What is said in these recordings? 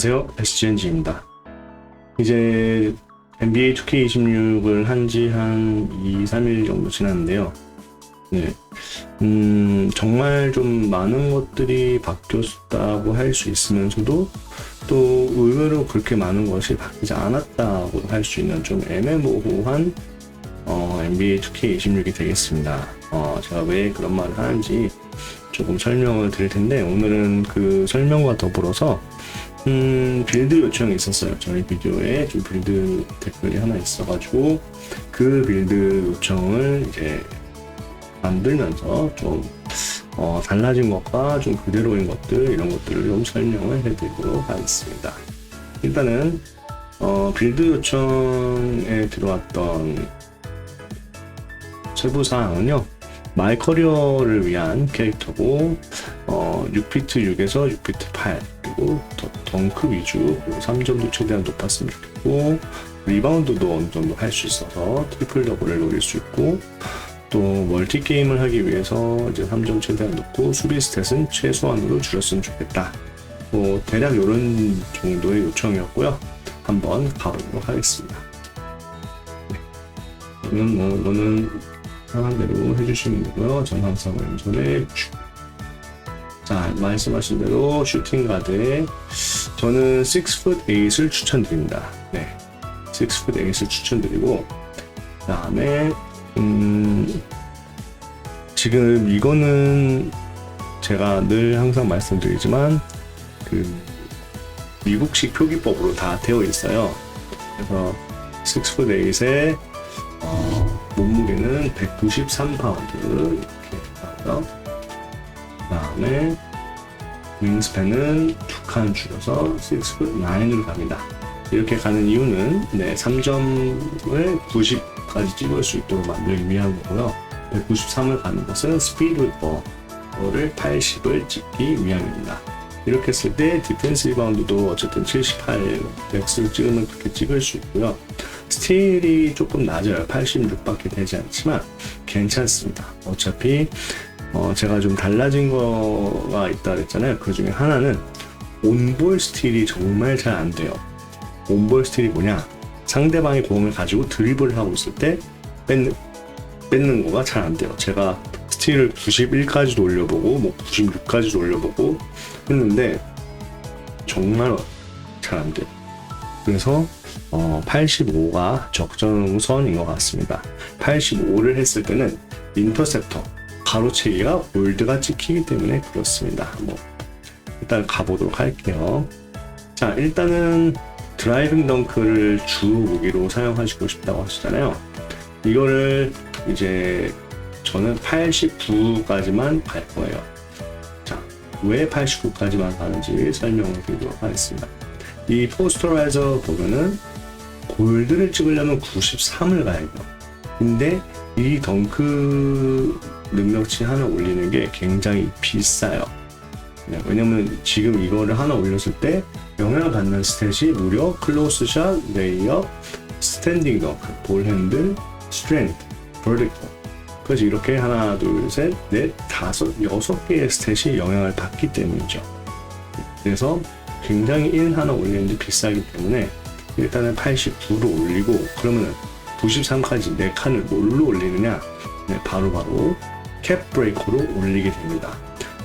안녕하세요. SGNG입니다. 이제 NBA 2K26을 한 지 한 2, 3일 정도 지났는데요. 네. 음, 정말 좀 많은 것들이 바뀌었다고 할 수 있으면서도 또 의외로 그렇게 많은 것이 바뀌지 않았다고 할 수 있는 좀 애매모호한 어, NBA 2K26이 되겠습니다. 어, 제가 왜 그런 말을 하는지 조금 설명을 드릴 텐데 오늘은 그 설명과 더불어서 음, 빌드 요청이 있었어요. 저희 비디오에 좀 빌드 댓글이 하나 있어가지고 그 빌드 요청을 이제 만들면서 좀 어, 달라진 것과 좀 그대로인 것들 이런 것들을 좀 설명을 해드리도록 하겠습니다. 일단은 어, 빌드 요청에 들어왔던 세부 사항은요. 마이 커리어를 위한 캐릭터고 어, 6피트 6에서 6피트 8 그리고 더, 덩크 위주 그리고 3점도 최대한 높았으면 좋겠고 리바운드도 어느 정도 할 수 있어서 트리플 더블을 노릴 수 있고 또 멀티 게임을 하기 위해서 이제 3점 최대한 높고 수비 스탯은 최소한으로 줄였으면 좋겠다. 뭐 대략 이런 정도의 요청이었고요. 한번 가보도록 하겠습니다. 네. 이건 뭐 이거는 편한 대로 해주시면 되고요. 전 항상 왼손에 슈. 자 말씀하신 대로 슈팅 가드에 저는 6풋 8을 추천드립니다. 네, 6풋 8을 추천드리고 그 다음에 음, 지금 이거는 제가 늘 항상 말씀드리지만 그 미국식 표기법으로 다 되어 있어요. 그래서 6풋 8에 어, 몸 무게는 193파운드 이렇게 나고요. 그 다음에 윙스팬은 두 칸 줄여서 6풋 9으로 갑니다. 이렇게 가는 이유는 네, 3점을 90까지 찍을 수 있도록 만들기 위한 거고요. 193을 가는 것은 스피드 위버를 80을 찍기 위함입니다. 이렇게 했을 때 디펜스 리바운드도 어쨌든 78 맥스를 찍으면 그렇게 찍을 수 있고요. 스틸이 조금 낮아요. 86밖에 되지 않지만 괜찮습니다. 어차피 어, 제가 좀 달라진 거가 있다 그랬잖아요. 그 중에 하나는 온볼 스틸이 정말 잘 안 돼요. 온볼 스틸이 뭐냐? 상대방이 공을 가지고 드리블을 하고 있을 때 뺏는, 뺏는 거가 잘 안 돼요. 제가 스틸을 91까지도 올려보고, 뭐 96까지도 올려보고 했는데, 정말 잘 안 돼요. 그래서, 어, 85가 적정선인 것 같습니다. 85를 했을 때는 인터셉터, 가로채기가 볼드가 찍히기 때문에 그렇습니다. 뭐, 일단 가보도록 할게요. 자, 일단은 드라이빙 덩크를 주 무기로 사용하시고 싶다고 하시잖아요. 이거를 이제 저는 89까지만 갈 거예요. 자, 왜 89까지만 가는지 설명을 드리도록 하겠습니다. 이 포스터라이저 보면은 골드를 찍으려면 93을 가야 돼요. 근데 이 덩크 능력치 하나 올리는 게 굉장히 비싸요. 네, 왜냐면 지금 이거를 하나 올렸을 때 영향을 받는 스탯이 무려 클로스샷, 레이업, 스탠딩 덩크, 볼 핸들, 스트렝트, 버티컬 그래서 이렇게 하나, 둘, 셋, 넷, 다섯, 여섯 개의 스탯이 영향을 받기 때문이죠. 그래서 굉장히 1 하나 올리는데 비싸기 때문에 일단은 89로 올리고 그러면은 93까지 4칸을 뭘로 올리느냐 네, 바로바로 캡 브레이커로 올리게 됩니다.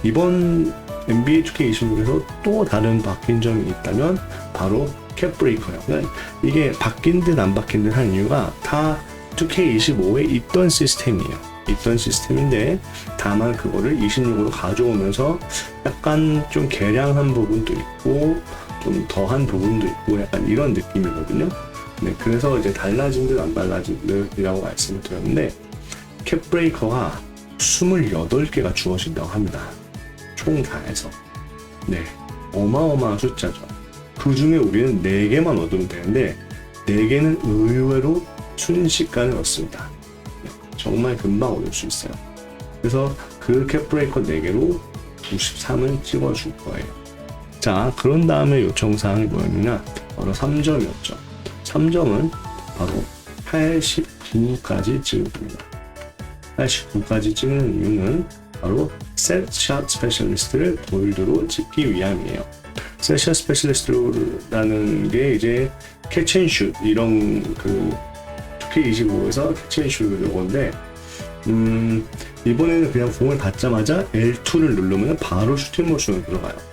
이번 NBA 2K26에서 또 다른 바뀐 점이 있다면 바로 캡 브레이커예요. 그러니까 이게 바뀐 듯 안 바뀐 듯 한 이유가 다 2K25에 있던 시스템이에요. 있던 시스템인데 다만 그거를 26으로 가져오면서 약간 좀 개량한 부분도 있고 좀 더한 부분도 있고 약간 이런 느낌이거든요. 네, 그래서 이제 달라진 듯 안 달라진 듯이라고 말씀을 드렸는데 캡 브레이커가 28개가 주어진다고 합니다. 총 다 해서. 네. 어마어마한 숫자죠. 그 중에 우리는 4개만 얻으면 되는데, 4개는 의외로 순식간에 얻습니다. 네, 정말 금방 얻을 수 있어요. 그래서 그 캡브레이커 4개로 93을 찍어줄 거예요. 자, 그런 다음에 요청사항이 뭐였느냐? 바로 3점이었죠. 3점은 바로 89까지 찍을 겁니다. 89까지 찍는 이유는 바로 셋샷 스페셜리스트를 볼드로 찍기 위함이에요. 세션 스페셜리스트라는 게 이제 캐치앤슛 이런 그 2K25에서 캐치앤슛 요건데 음, 이번에는 그냥 공을 받자마자 L2를 누르면 바로 슈팅 모션으로 들어가요.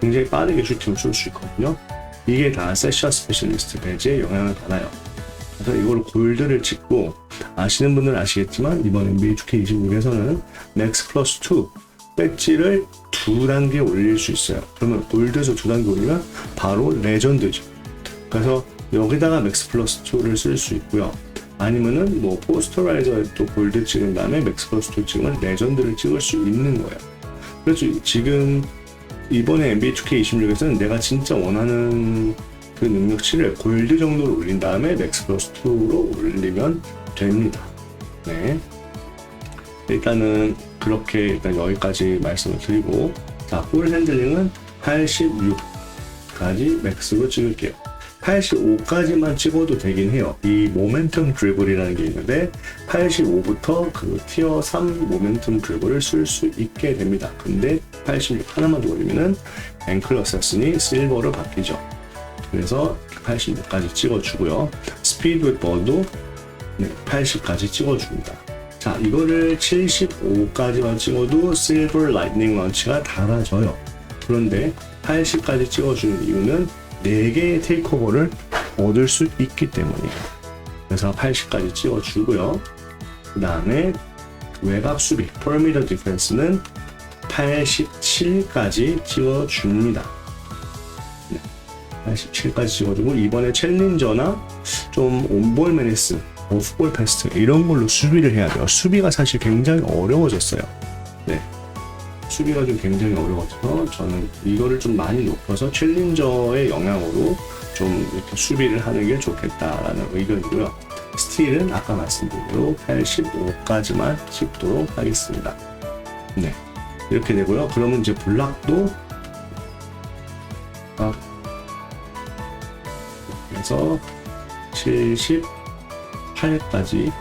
굉장히 빠르게 슈팅을 쏠 수 있거든요. 이게 다 세션 스페셜리스트 배지에 영향을 받아요. 그래서 이걸 골드를 찍고 아시는 분들은 아시겠지만 이번 NBA 2K26에서는 맥스 플러스 2 배지를 두 단계 올릴 수 있어요. 그러면 골드에서 두 단계 올리면 바로 레전드죠. 그래서 여기다가 맥스 플러스 2를 쓸 수 있고요. 아니면은 뭐 포스터라이저에 또 골드 찍은 다음에 맥스 플러스 2 찍으면 레전드를 찍을 수 있는 거예요. 그래서 지금 이번에 NBA 2K26에서는 내가 진짜 원하는 그 능력치를 골드 정도로 올린 다음에 맥스 플러스 2로 올리면 됩니다. 네. 일단은 그렇게 일단 여기까지 말씀을 드리고 자, 볼 핸들링은 86까지 맥스로 찍을게요. 85까지만 찍어도 되긴 해요. 이 모멘텀 드리블이라는 게 있는데 85부터 그 티어 3 모멘텀 드리블을 쓸 수 있게 됩니다. 근데 86 하나만 더 올리면은 앵클 어세슨이 실버로 바뀌죠. 그래서 86까지 찍어주고요. 스피드 버도 네, 80까지 찍어줍니다. 자, 이거를 75까지만 찍어도 실버 라이트닝 런치가 달아져요. 그런데 80까지 찍어주는 이유는 4개의 테이크오버를 얻을 수 있기 때문이에요. 그래서 80까지 찍어주고요. 그 다음에 외곽 수비, 퍼미더 디펜스는 87까지 찍어줍니다. 87까지 찍어주고 이번에 챌린저나 좀 온볼 메네스, 오프볼 패스트 이런 걸로 수비를 해야 돼요. 수비가 사실 굉장히 어려워졌어요. 네. 수비가 좀 굉장히 어려워져서 저는 이거를 좀 많이 높여서 챌린저의 영향으로 좀 이렇게 수비를 하는 게 좋겠다라는 의견이고요. 스틸은 아까 말씀드린 대로 85까지만 찍도록 하겠습니다. 네. 이렇게 되고요. 그러면 이제 블락도 아, 그래서 78까지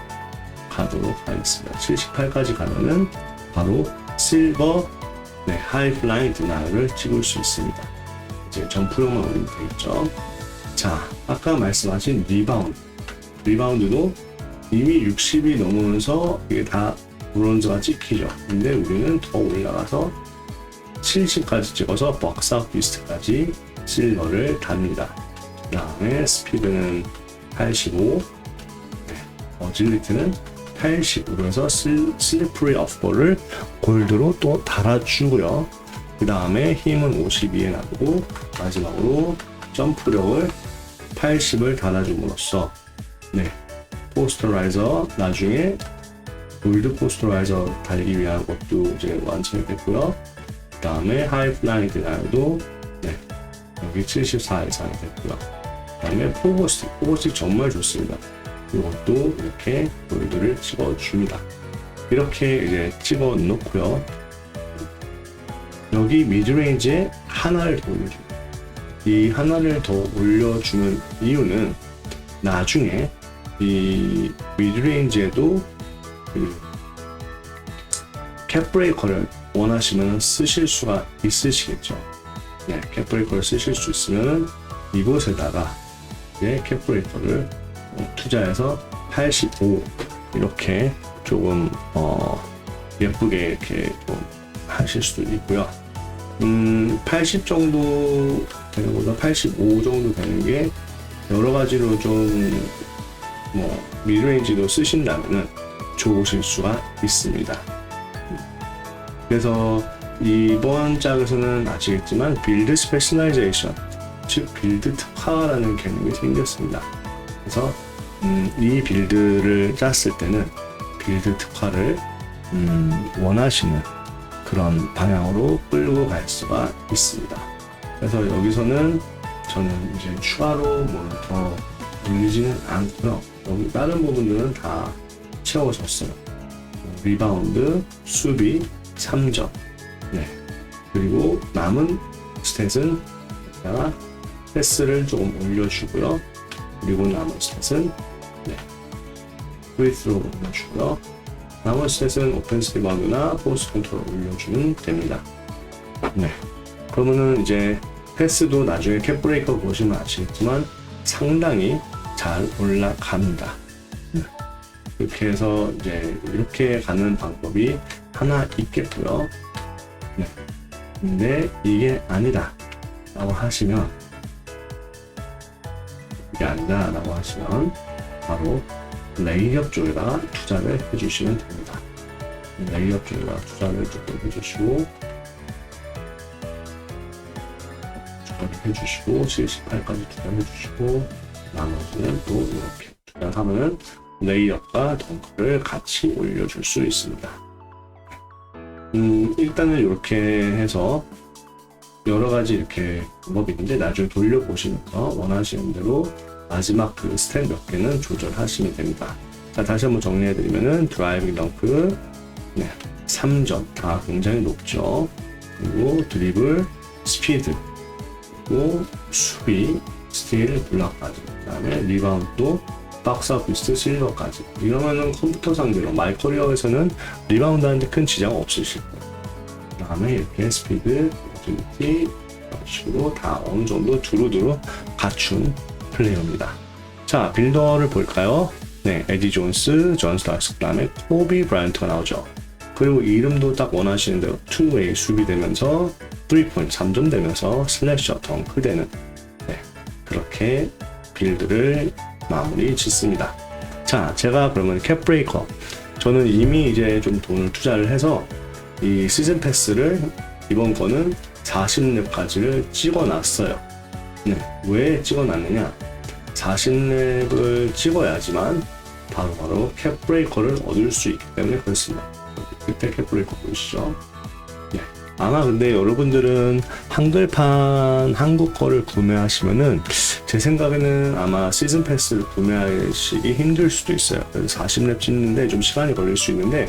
가도록 하겠습니다. 78까지 가면은 바로 실버 네, 하이플라인 드나를 찍을 수 있습니다. 이제 점프력만 올리면 되겠죠. 자, 아까 말씀하신 리바운드. 리바운드도 이미 60이 넘으면서 이게 다 브론즈가 찍히죠. 근데 우리는 더 올라가서 70까지 찍어서 벅스아웃 비스트까지 실버를 답니다. 그 다음에 스피드는 85, 네, 어질리티는 80으로 해서 슬리프리 어프볼을 골드로 또 달아주고요. 그 다음에 힘은 52에 놔두고 마지막으로 점프력을 80을 달아줌으로써 네 포스터라이저 나중에 골드 포스터라이저 달기 위한 것도 이제 완성이 됐고요. 그 다음에 하이플라잉 디나이도 네 여기 74 이상이 됐고요. 그 다음에 포고스틱 포고스틱 정말 좋습니다. 이것도 이렇게 골드를 찍어줍니다. 이렇게 이제 찍어 놓고요. 여기 미드레인지에 하나를 더 올려줍니다. 이 하나를 더 올려주는 이유는 나중에 이 미드레인지에도 그 캡브레이커를 원하시면 쓰실 수가 있으시겠죠. 네, 캡브레이커를 쓰실 수 있으면 이곳에다가 네, 캡브레이커를 투자해서 85 이렇게 조금 어 예쁘게 이렇게 좀 하실 수도 있고요. 음, 80 정도 되는 것보다 85 정도 되는 게 여러 가지로 좀 뭐 미드레인지도 쓰신다면은 좋으실 수가 있습니다. 그래서 이번 짝에서는 아시겠지만 빌드 스페셜라이제이션 즉 빌드 특화라는 개념이 생겼습니다. 그래서 음, 이 빌드를 짰을 때는 빌드 특화를 음, 원하시는 그런 방향으로 끌고 갈 수가 있습니다. 그래서 여기서는 저는 이제 추가로 뭐더 올리지는 않고요. 여기 다른 부분들은 다 채워졌어요. 리바운드, 수비, 3점. 네. 그리고 남은 스탯은 패스를 조금 올려주고요. 그리고 남은 스탯은 네. 프리스로 올려주고요. 남은 스탯은 오펜스 리바운드나 포스트 컨트롤 올려주면 됩니다. 네. 그러면은 이제 패스도 나중에 캡 브레이커 보시면 아시겠지만 상당히 잘 올라갑니다. 이렇게 해서 이제 이렇게 가는 방법이 하나 있겠고요. 네. 근데 이게 아니다. 라고 하시면 이게 아니다. 라고 하시면 바로 레이업 쪽에다 투자를 해주시면 됩니다. 레이업 쪽에다 투자를 조금 해주시고 투자를 해주시고 78까지 투자를 해주시고 나머지는 또 이렇게 투자하면 레이업과 덩크를 같이 올려줄 수 있습니다. 음, 일단은 이렇게 해서 여러 가지 이렇게 방법이 있는데 나중에 돌려보시면서 원하시는 대로 마지막 그 스텝 몇 개는 조절하시면 됩니다. 자, 다시 한번 정리해드리면은 드라이빙 덩크 네, 3점 다 굉장히 높죠. 그리고 드리블, 스피드, 그리고 수비, 스틸, 블락까지. 그 다음에 리바운드도 박스 오피스트 실버까지. 이러면은 컴퓨터 상대로 마이 커리어에서는 리바운드 하는데 큰 지장 없으실 거예요. 그 다음에 이렇게 스피드, 어지리티, 이런 식으로 다 어느 정도 두루두루 갖춘 플레이어입니다. 자, 빌더를 볼까요? 네, 에디 존스, 존 스타스, 그 다음에 코비 브라이언트가 나오죠. 그리고 이름도 딱 원하시는 대로 투웨이 수비되면서 3포인트 3점 되면서 슬래셔 덩크 되는 네, 그렇게 빌드를 마무리 짓습니다. 자, 제가 그러면 캡 브레이커 저는 이미 이제 좀 돈을 투자를 해서 이 시즌 패스를 이번 거는 40렙까지를 찍어놨어요. 네, 왜 찍어놨느냐? 40렙을 찍어야지만 바로바로 캡 브레이커를 얻을 수 있기 때문에 그렇습니다. 그때 캡 브레이커 보이시죠? 네. 아마 근데 여러분들은 한글판 한국 거를 구매하시면은 제 생각에는 아마 시즌 패스를 구매하시기 힘들 수도 있어요. 그래서 40렙 찍는데 좀 시간이 걸릴 수 있는데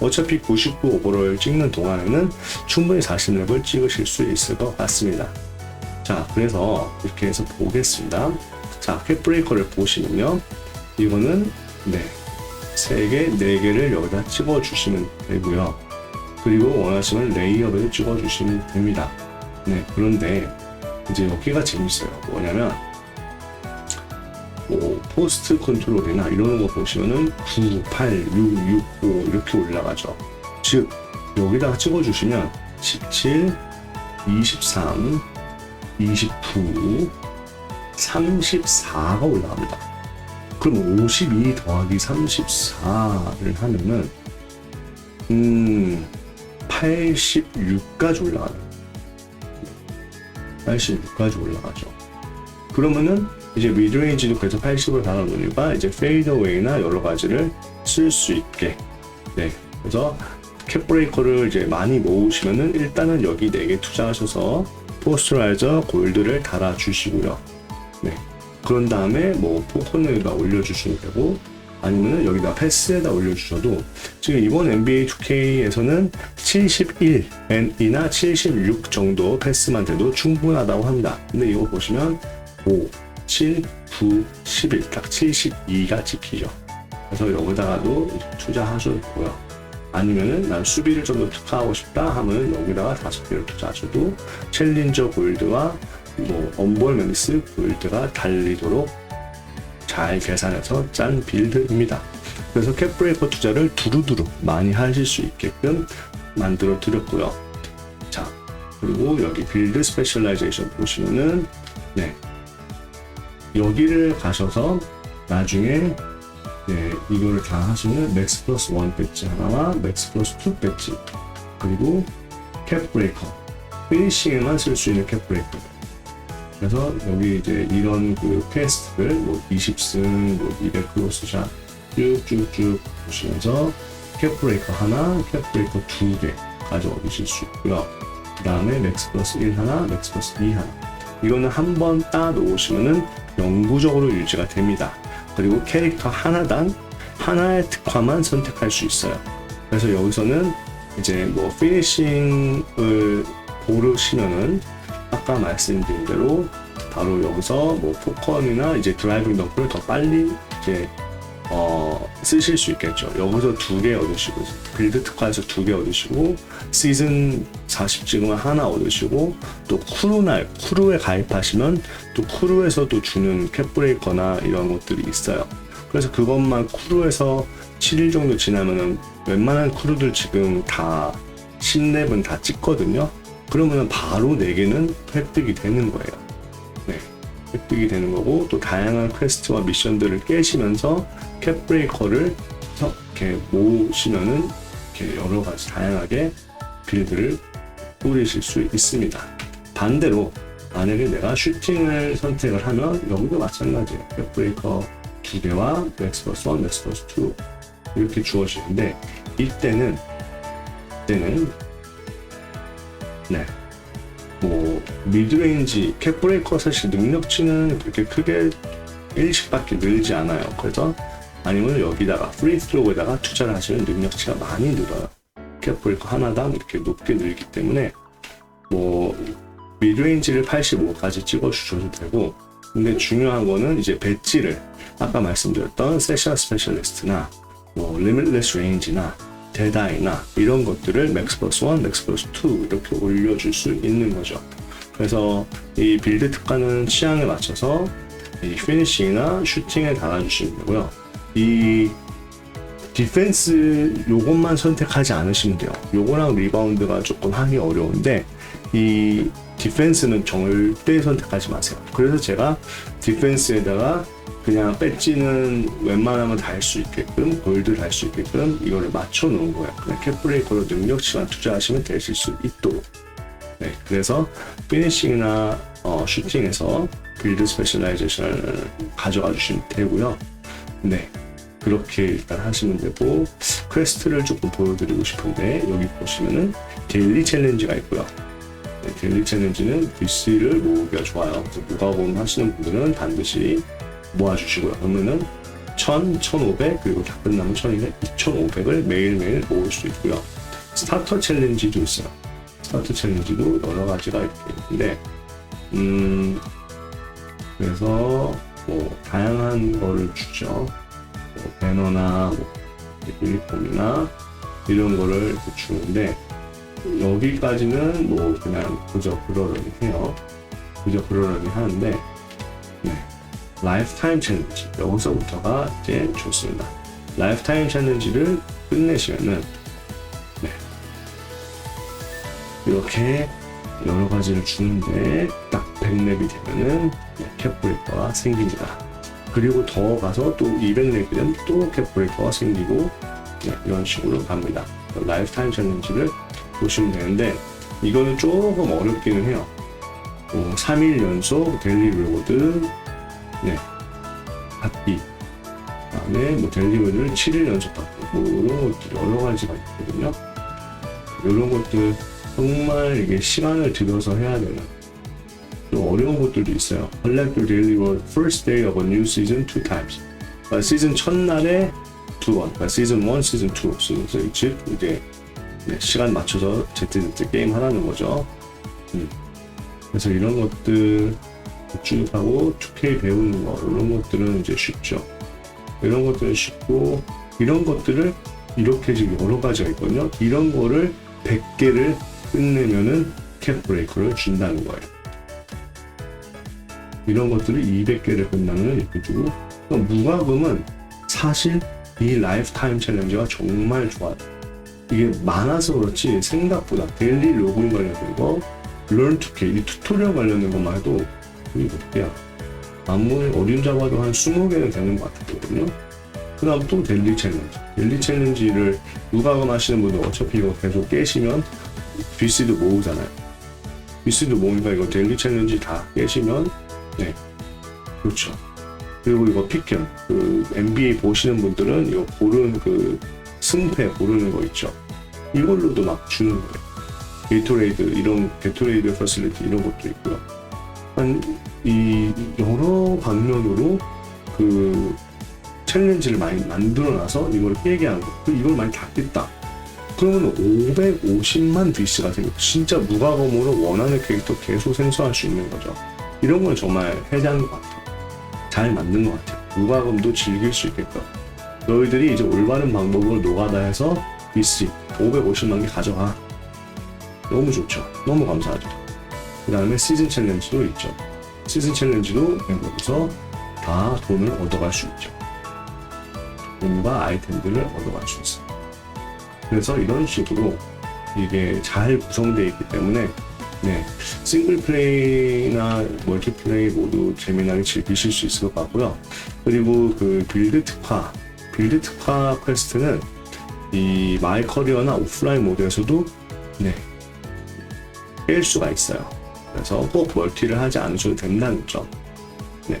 어차피 99 오버를 찍는 동안에는 충분히 40렙을 찍으실 수 있을 것 같습니다. 자, 그래서 이렇게 해서 보겠습니다. 자, 캡 브레이커를 보시면요. 이거는 네. 3개, 4개를 여기다 찍어 주시면 되고요. 그리고 원하시면 레이업을 찍어 주시면 됩니다. 네, 그런데 이제 여기가 재밌어요. 뭐냐면 뭐 포스트 컨트롤이나 이런 거 보시면은 9, 8, 6, 6, 5 이렇게 올라가죠. 즉 여기다가 찍어 주시면 17, 23, 29, 34가 올라갑니다. 그럼 52 더하기 34를 하면은 음 86까지 올라가요. 86까지 올라가죠. 그러면은 이제 미드레인지도 그래서 80으로 달아놓은 이유가 이제 페이더웨이나 여러 가지를 쓸 수 있게. 네. 그래서 캡 브레이커를 이제 많이 모으시면은 일단은 여기 4개 투자하셔서 포스트라이저 골드를 달아주시고요. 네. 그런 다음에 뭐 포커너에다 올려주시면 되고 아니면은 여기다 패스에다 올려주셔도 지금 이번 NBA 2K에서는 71이나 76 정도 패스만 돼도 충분하다고 합니다. 근데 이거 보시면 5, 7, 9, 11, 딱 72가 찍히죠. 그래서 여기다가도 투자하셔도 고요. 아니면은 난 수비를 좀더 특화하고 싶다 하면 여기다가 다섯 개를 투자하셔도 챌린저 골드와 뭐 언볼 맨스 골드가 달리도록 잘 계산해서 짠 빌드입니다. 그래서 캡브레이커 투자를 두루두루 많이 하실 수 있게끔 만들어 드렸고요. 자, 그리고 여기 빌드 스페셜라이제이션 보시면은 네. 여기를 가셔서 나중에 네, 이거를 다 하시면 맥스 플러스 1 배지 하나와 맥스 플러스 2 배지 그리고 캡 브레이커 피니싱에만 쓸 수 있는 캡 브레이커 그래서 여기 이제 이런 그 퀘스트를 뭐 20승, 뭐 200 크로스샷 쭉쭉쭉 보시면서 캡 브레이커 하나, 캡 브레이커 두 개까지 얻으실 수 있고요. 그 다음에 맥스 플러스 1 하나, 맥스 플러스 2 하나. 이거는 한 번 따 놓으시면은 영구적으로 유지가 됩니다. 그리고 캐릭터 하나당 하나의 특화만 선택할 수 있어요. 그래서 여기서는 이제 뭐 피니싱을 고르시면은 아까 말씀드린 대로 바로 여기서 뭐 포컨이나 이제 드라이빙 덩크를 더 빨리 이제 어, 쓰실 수 있겠죠. 여기서 두 개 얻으시고 빌드 특화에서 두 개 얻으시고 시즌 40 찍으면 하나 얻으시고 또 쿠루날 쿠루에 가입하시면 또 쿠루에서도 주는 캡브레이커나 이런 것들이 있어요. 그래서 그것만 쿠루에서 7일 정도 지나면은 웬만한 쿠루들 지금 다 10렙은 다 찍거든요. 그러면은 바로 4개는 획득이 되는 거예요. 네. 획득이 되는 거고 또 다양한 퀘스트와 미션들을 깨시면서 캡브레이커를 서- 이렇게 모으시면은 이렇게 여러 가지 다양하게 빌드를 꾸리실 수 있습니다. 반대로 만약에 내가 슈팅을 선택을 하면 여기도 마찬가지예요. 캡브레이커 두 개와 맥스버스 1, 맥스버스 2 이렇게 주어지는데 이때는 이때는 네. 뭐 미드레인지 캡브레이커 사실 능력치는 그렇게 크게 일식밖에 늘지 않아요. 그래서 아니면 여기다가 프리스로우에다가 투자를 하시면 능력치가 많이 늘어요. 캡브레이커 하나당 이렇게 높게 늘기 때문에 뭐 미드레인지를 85까지 찍어 주셔도 되고 근데 중요한 거는 이제 배지를 아까 말씀드렸던 세션 스페셜리스트나 뭐 리미트레스 레인지나 데다이나 이런 것들을 맥스 플러스 1, 맥스 플러스 2 이렇게 올려줄 수 있는 거죠. 그래서 이 빌드 특화는 취향에 맞춰서 이 피니싱이나 슈팅에 달아주시면 되고요. 이 디펜스 요것만 선택하지 않으시면 돼요. 요거랑 리바운드가 조금 하기 어려운데 이 디펜스는 절대 선택하지 마세요. 그래서 제가 디펜스에다가 그냥 배지는 웬만하면 다 할 수 있게끔 골드 달수 있게끔 이거를 맞춰 놓은 거예요. 그냥 캡브레이커로 능력치만 투자하시면 되실 수 있도록. 네, 그래서 피니싱이나 어, 슈팅에서 빌드 스페셜라이제이션을 가져가 주시면 되고요. 네, 그렇게 일단 하시면 되고 퀘스트를 조금 보여드리고 싶은데 여기 보시면은 데일리 챌린지가 있고요. 네, 데일리 챌린지는 VC를 모으기가 좋아요. 무과금 하시는 분들은 반드시 모아주시고요. 그러면은 1000, 1500 그리고 다 끝나면 1000이면 2500을 매일매일 모을 수 있고요. 스타터 챌린지도 있어요. 스타터 챌린지도 여러 가지가 있는데 음 그래서 뭐 다양한 거를 주죠. 뭐 배너나 뭐 유니폼이나 이런 거를 주는데 여기까지는 뭐 그냥 그저 그러려니 해요. 그저 그러려니 하는데 네. 라이프타임 챌린지 여기서부터가 이제 좋습니다. 라이프타임 챌린지를 끝내시면은 네. 이렇게 여러 가지를 주는데 딱 100렙이 되면은 네, 캡브레이커가 생깁니다. 그리고 더 가서 또 200렙이 되면 또 캡브레이커가 생기고 네, 이런 식으로 갑니다. 라이프타임 챌린지를 보시면 되는데 이거는 조금 어렵기는 해요. 뭐 3일 연속 데일리 로드 네. 받기. 그다음에 뭐 델리버리를 7일 연속 받기. 뭐 이런 것들 여러 가지가 있거든요. 이런 것들 정말 이게 시간을 들여서 해야 되는 좀 어려운 것들도 있어요. Collect your daily reward first day of a new season two times. 그러니까 시즌 첫날에 두 번. 그러니까 시즌 1, 시즌 2. 그래서 즉 이제 네, 시간 맞춰서 제때제때 게임 하라는 거죠. 음. 그래서 이런 것들 쭉 하고 2K 배우는 거 이런 것들은 이제 쉽죠. 이런 것들은 쉽고 이런 것들을 이렇게 지금 여러 가지가 있거든요. 이런 거를 100개를 끝내면은 캡 브레이크를 준다는 거예요. 이런 것들을 200개를 끝나면 이렇게 주고 그러니까 무과금은 사실 이 라이프타임 챌린지가 정말 좋아요. 이게 많아서 그렇지 생각보다 데일리 로그인 관련된 거, learn to K 이 튜토리얼 관련된 것만 해도 거의 몇 개야. 아무리 어림 잡아도 한 20개는 되는 것 같거든요. 그 다음 또 델리 챌린지. 델리 챌린지를 무과금 하시는 분들 어차피 이거 계속 깨시면 BC도 모으잖아요. BC도 모으니까 이거 델리 챌린지 다 깨시면, 네. 그렇죠. 그리고 이거 피켄. 그 NBA 보시는 분들은 이거 고르는 그 승패 고르는 거 있죠. 이걸로도 막 주는 거예요. 게이토레이드, 이런 게이토레이드 퍼실리티 이런 것도 있고요. 한 이 여러 방면으로 그 챌린지를 많이 만들어놔서 이걸 깨게 하는 거. 그 이걸 많이 다 깼다. 그러면 550만 BC가 생겨. 진짜 무과금으로 원하는 캐릭터 계속 생성할 수 있는 거죠. 이런 건 정말 해자한 것 같아요. 잘 만든 것 같아요. 무과금도 즐길 수 있게끔. 너희들이 이제 올바른 방법으로 노가다해서 BC 550만 개 가져가. 너무 좋죠. 너무 감사하죠. 그 다음에 시즌 챌린지도 있죠. 시즌 챌린지도 여기서 다 돈을 얻어갈 수 있죠. 돈과 아이템들을 얻어갈 수 있어요. 그래서 이런 식으로 이게 잘 구성되어 있기 때문에 네, 싱글 플레이나 멀티 플레이 모두 재미나게 즐기실 수 있을 것 같고요. 그리고 그 빌드 특화, 빌드 특화 퀘스트는 이 마이 커리어나 오프라인 모드에서도 네, 깰 수가 있어요. 그래서 꼭 멀티를 하지 않으셔도 된다는 점. 네.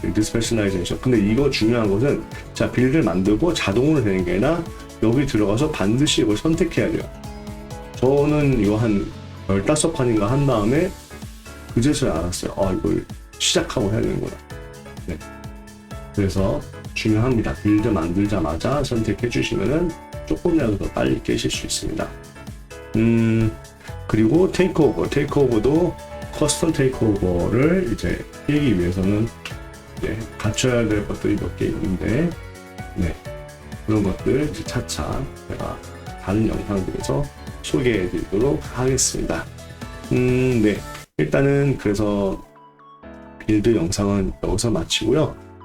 빌드 스페셜라이제이션. 근데 이거 중요한 것은 자, 빌드를 만들고 자동으로 되는 게 아니라 여기 들어가서 반드시 이걸 선택해야 돼요. 저는 이거 한 15판인가 한 다음에 그제서야 알았어요. 아, 이걸 시작하고 해야 되는구나. 네. 그래서 중요합니다. 빌드 만들자마자 선택해 주시면은 조금이라도 더 빨리 깨실 수 있습니다. 음, 그리고 테이크오버. 테이크오버도 커스텀 테이크오버를 이제 깨기 위해서는 이제 갖춰야 될 것들이 몇 개 있는데, 네. 그런 것들 이제 차차 제가 다른 영상들에서 소개해 드리도록 하겠습니다. 음, 네. 일단은 그래서 빌드 영상은 여기서 마치고요.